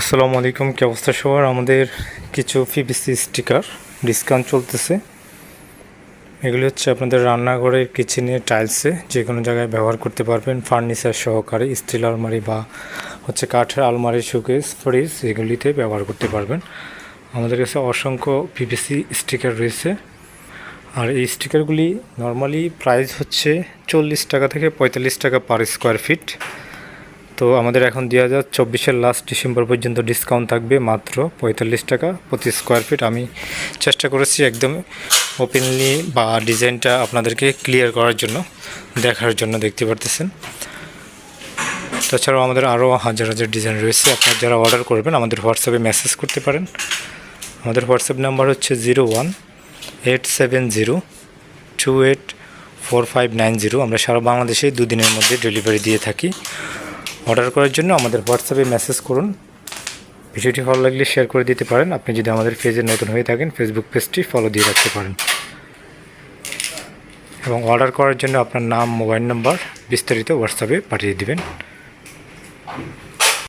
আসসালামু আলাইকুম, কি অবস্থা সবার? আমাদের কিছু পিভিসি স্টিকার ডিসকাউন্ট চলতেছে। এগুলি হচ্ছে আপনাদের রান্নাঘরের কিচেনে টাইলসে যে কোনো জায়গায় ব্যবহার করতে পারবেন। ফার্নিচার সহকারে স্টিল আলমারি বা হচ্ছে কাঠের আলমারি শোকেস ফ্রিজ এগুলিতে ব্যবহার করতে পারবেন। আমাদের কাছে অসংখ্য পিভিসি স্টিকার রয়েছে। আর এই স্টিকারগুলি নর্মালি প্রাইস হচ্ছে চল্লিশ টাকা থেকে পঁয়তাল্লিশ টাকা পার স্কোয়ার ফিট তো আমাদের এখন দুই হাজার চব্বিশের লাস্ট ডিসেম্বর পর্যন্ত ডিসকাউন্ট থাকবে মাত্র পঁয়তাল্লিশ টাকা প্রতি স্কোয়ার ফিট আমি চেষ্টা করেছি একদম ওপেনলি বা ডিজাইনটা আপনাদেরকে ক্লিয়ার করার জন্য, দেখার জন্য দেখতে পারতেছেন। তাছাড়াও আমাদের আরও হাজার হাজার ডিজাইন রয়েছে। আপনারা যারা অর্ডার করবেন, আমাদের হোয়াটসঅ্যাপে মেসেজ করতে পারেন। আমাদের হোয়াটসঅ্যাপ নাম্বার হচ্ছে zero one eight seven zero two eight four five nine zero আমরা সারা বাংলাদেশে দুদিনের মধ্যে ডেলিভারি দিয়ে থাকি। অর্ডার করার জন্য আমাদের হোয়াটসঅ্যাপে মেসেজ করুন। ভিডিওটি ভালো লাগলে শেয়ার করে দিতে পারেন। আপনি যদি আমাদের পেজে নতুন হয়ে থাকেন ফেসবুক পেজটি ফলো দিয়ে রাখতে পারেন। এবং অর্ডার করার জন্য আপনার নাম মোবাইল নাম্বার বিস্তারিত হোয়াটসঅ্যাপে পাঠিয়ে দিবেন।